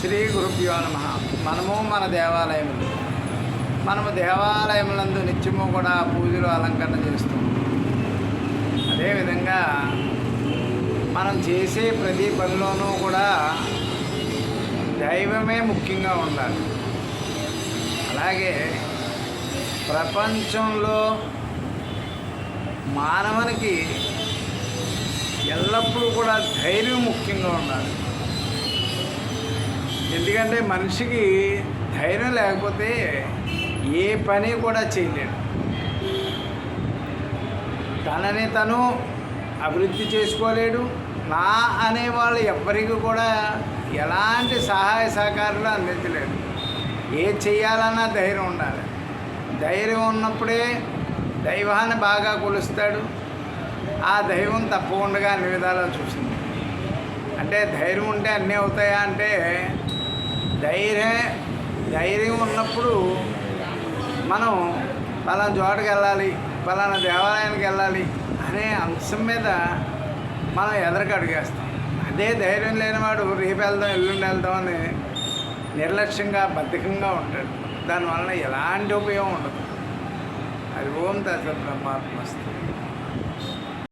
శ్రీ గురుభ్యో నమ. మనము మన దేవాలయములు. మనము దేవాలయములందు నిత్యము కూడా పూజలు అలంకరణ చేస్తాం. అదేవిధంగా మనం చేసే ప్రతి పనిలోనూ కూడా దైవమే ముఖ్యంగా ఉండాలి. అలాగే ప్రపంచంలో మానవునికి ఎల్లప్పుడూ కూడా ధైర్యం ముఖ్యంగా ఉండాలి. ఎందుకంటే మనిషికి ధైర్యం లేకపోతే ఏ పని కూడా చేయలేడు. తనని తను అభివృద్ధి చేసుకోలేడు. నా అనేవాళ్ళు ఎవ్వరికి కూడా ఎలాంటి సహాయ సహకారాలు అందించలేడు. ఏ చేయాలన్నా ధైర్యం ఉండాలి. ధైర్యం ఉన్నప్పుడే దైవాన్ని బాగా కొలుస్తాడు. ఆ దైవం తప్పకుండా అన్ని విధాలా చూసింది అంటే ధైర్యం ఉంటే అన్నీ అవుతాయా అంటే ధైర్యం ధైర్యం ఉన్నప్పుడు మనం పలానా చోటకి వెళ్ళాలి పలానా దేవాలయానికి వెళ్ళాలి అనే అంశం మీద మనం ఎదరికి అడిగేస్తాం. అదే ధైర్యం లేనివాడు రేపు వెళ్దాం ఎల్లుండి వెళ్దాం అని నిర్లక్ష్యంగా బద్ధకంగా ఉంటాడు. దానివలన ఎలాంటి ఉపయోగం ఉండదు. అది ఓం తత్వ బ్రహ్మాత్మస్తుంది